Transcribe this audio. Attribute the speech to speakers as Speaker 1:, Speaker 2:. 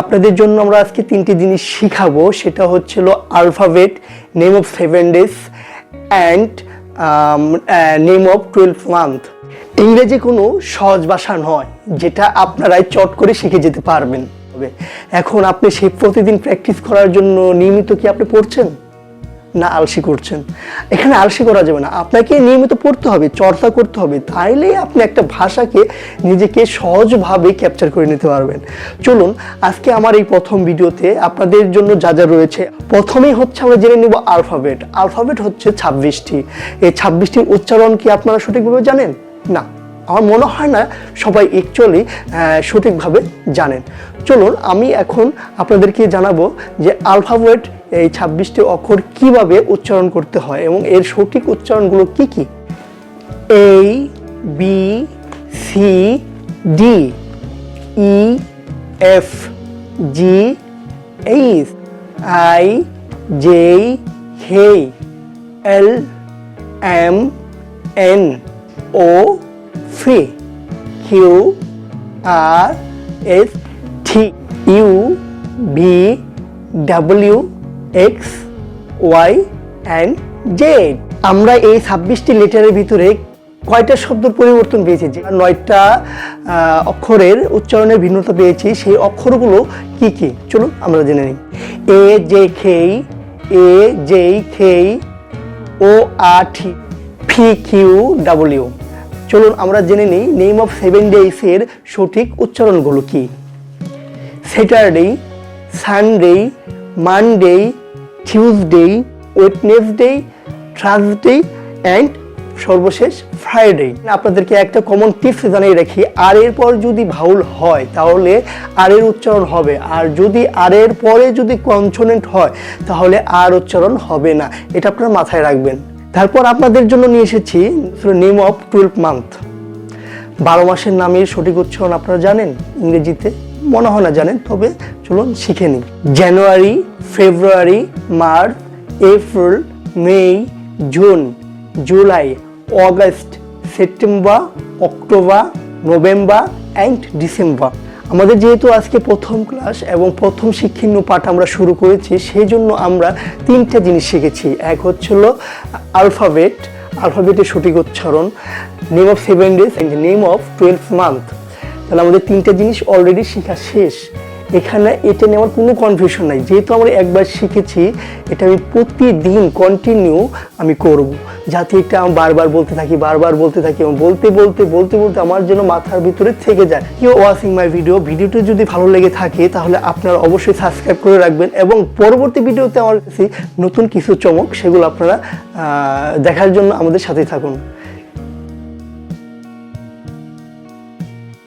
Speaker 1: আপনাদের জন্য আমরা আজকে তিনটি জিনিস শিখাবো। সেটা হচ্ছিল alphabet name of seven days and name of twelve month ইংরেজি কোনো সহজ ভাষা নয়, যেটা আপনারাই চট করে শিখে যেতে পারবেন। এখন আপনি সে প্রতিদিন প্র্যাকটিস করার জন্য নিয়মিত কি আপনি পড়ছেন? না আলসি করছেন। এখানে আলসি করা যাবে না। আপনাকে নিয়মিত পড়তে হবে, চর্চা করতে হবে। তাইলে আপনি একটা ভাষাকে নিজেকে সহজভাবে ক্যাপচার করে নিতে পারবেন। চলুন, আজকে আমার এই প্রথম ভিডিওতে আপনাদের জন্য যা যা রয়েছে, প্রথমেই হচ্ছে আমরা জেনে নেব আলফাবেট আলফাবেট হচ্ছে ছাব্বিশটি। এই ছাব্বিশটির উচ্চারণ কি আপনারা সঠিকভাবে জানেন? না। আমার মনে হয় না সবাই অ্যাকচুয়ালি সঠিকভাবে জানেন। চলুন, আমি এখন আপনাদেরকে জানাব যে আলফাবেট এই ছাব্বিশটি অক্ষর কীভাবে উচ্চারণ করতে হয় এবং এর সঠিক উচ্চারণগুলো কি কি? A B C D E F G H I J K L M N O P Q R S T U V W X Y and Z আমরা এই ছাব্বিশটি লেটারের ভিতরে কয়টা শব্দের পরিবর্তন পেয়েছি? যে নয়টা অক্ষরের উচ্চারণের ভিন্নতা পেয়েছি, সেই অক্ষরগুলো কি কি? চলুন আমরা জেনে নিই। A J K A J K O R T F Q W চলুন আমরা জেনে নিই নেম অফ সেভেন ডেইসের সঠিক উচ্চারণগুলো কি। Saturday Sunday Monday Tuesday Wednesday Thursday and সর্বশেষ ফ্রাইডে আপনাদেরকে একটা কমন টিপস জানিয়ে রাখি আর এর পর যদি ভাউল হয়, তাহলে আর এর উচ্চারণ হবে। আর যদি আর এর পরে যদি কনসোনেন্ট হয়, তাহলে আর উচ্চারণ হবে না। এটা আপনারা মাথায় রাখবেন। তারপর আপনাদের জন্য নিয়ে এসেছি নেম অফ টুয়েলভ মান্থ বারো মাসের নামের সঠিক উচ্চারণ আপনারা জানেন ইংরেজিতে? মনে হয় না জানেন, তবে চলুন শিখে নিই। January February March April May June July August September October November and December আমাদের যেহেতু আজকে প্রথম ক্লাস এবং প্রথম শিক্ষণীয় পাঠ আমরা শুরু করেছি, সেই জন্য আমরা তিনটে জিনিস শিখেছি। এক হচ্ছিল আলফাবেট আলফাবেটের সঠিক উচ্চারণ name of seven days and name of twelve month তাহলে আমাদের তিনটে জিনিস অলরেডি শেখা শেষ। এখানে এটা নিয়ে আমার কোনো কনফিউশন নাই। যেহেতু আমরা একবার শিখেছি, এটা আমি প্রতিদিন কন্টিনিউ আমি করব। যাতে এটা আমি বারবার বলতে থাকি, বারবার বলতে থাকি, এবং বলতে বলতে বলতে বলতে আমার যেন মাথার ভিতরে থেকে যায়। ইউ ওয়াচিং মাই ভিডিও ভিডিওটি যদি ভালো লেগে থাকে, তাহলে আপনারা অবশ্যই সাবস্ক্রাইব করে রাখবেন, এবং পরবর্তী ভিডিওতে আমার কাছে নতুন কিছু চমক, সেগুলো আপনারা দেখার জন্য আমাদের সাথে থাকুন।